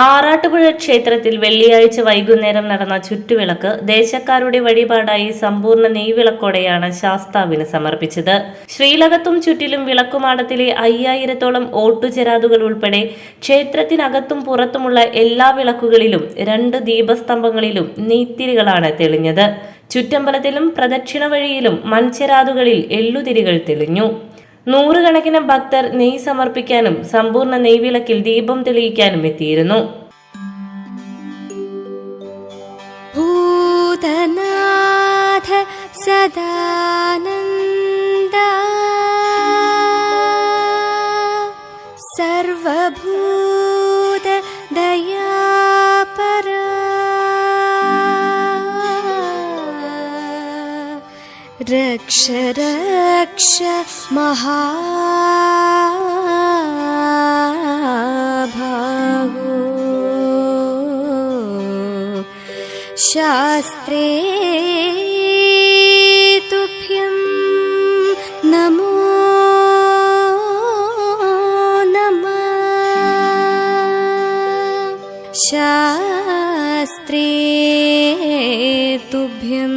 ആറാട്ടുപുഴ ക്ഷേത്രത്തിൽ വെള്ളിയാഴ്ച വൈകുന്നേരം നടന്ന ചുറ്റുവിളക്ക് ദേശക്കാരുടെ വഴിപാടായി സമ്പൂർണ നെയ്വിളക്കോടെയാണ് ശാസ്താവിന് സമർപ്പിച്ചത്. ശ്രീലകത്തും ചുറ്റിലും വിളക്കുമാടത്തിലെ അയ്യായിരത്തോളം ഓട്ടുചെരാതുകൾ ഉൾപ്പെടെ ക്ഷേത്രത്തിനകത്തും പുറത്തുമുള്ള എല്ലാ വിളക്കുകളിലും രണ്ട് ദീപസ്തംഭങ്ങളിലും നെയ്ത്തിരികളാണ് തെളിഞ്ഞത്. ചുറ്റമ്പലത്തിലും പ്രദക്ഷിണ വഴിയിലും മൺചെരാതുകളിൽ എള്ളുതിരികൾ തെളിഞ്ഞു. നൂറുകണക്കിന് ഭക്തർ നെയ് സമർപ്പിക്കാനും സമ്പൂർണ നെയ്വിളക്കിൽ ദീപം തെളിയിക്കാനും എത്തിയിരുന്നു. ഭൂതനാഥ സദാനന്ദ. സർവഭൂ रक्ष रक्ष महाभागो। शास्त्रे तुभ्यं नमो नमः। शास्त्रे तुभ्यं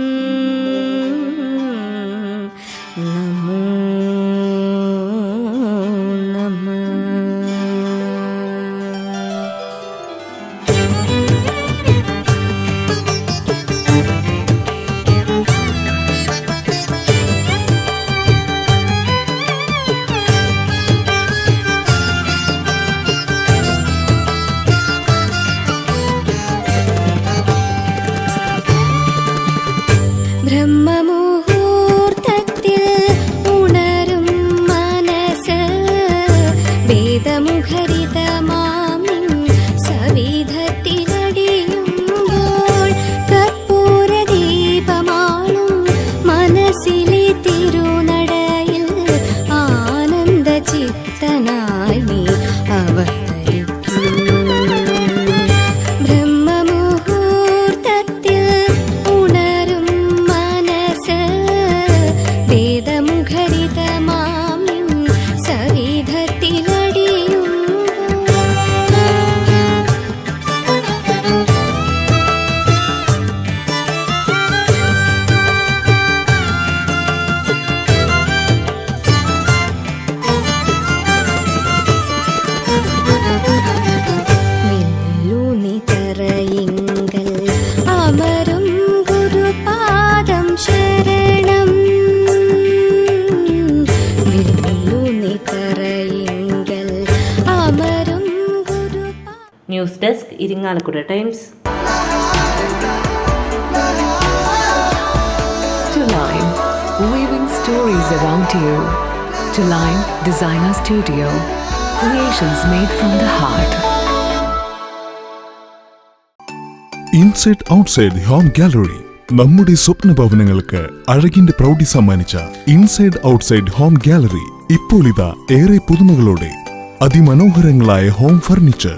ബ്രഹ്മമുഹൂർത്തത്തിൽ ഉണരും മനസ് വേദമുഖരിതമാമിൻ news desk Irinjalakuda times To weaving stories around you. To Designer Studio, creations made from the heart. Inside outside home gallery നമ്മുടെ സ്വപ്ന ഭവനങ്ങൾക്ക് അഴകിന്റെ പ്രൗഢി സമ്മാനിച്ച ഇൻസൈഡ് ഔട്ട്സൈഡ് ഹോം ഗാലറി ഇപ്പോൾ ഇതാ ഏറെ പുതുമകളോടെ അതിമനോഹരങ്ങളായ ഹോം ഫർണിച്ചർ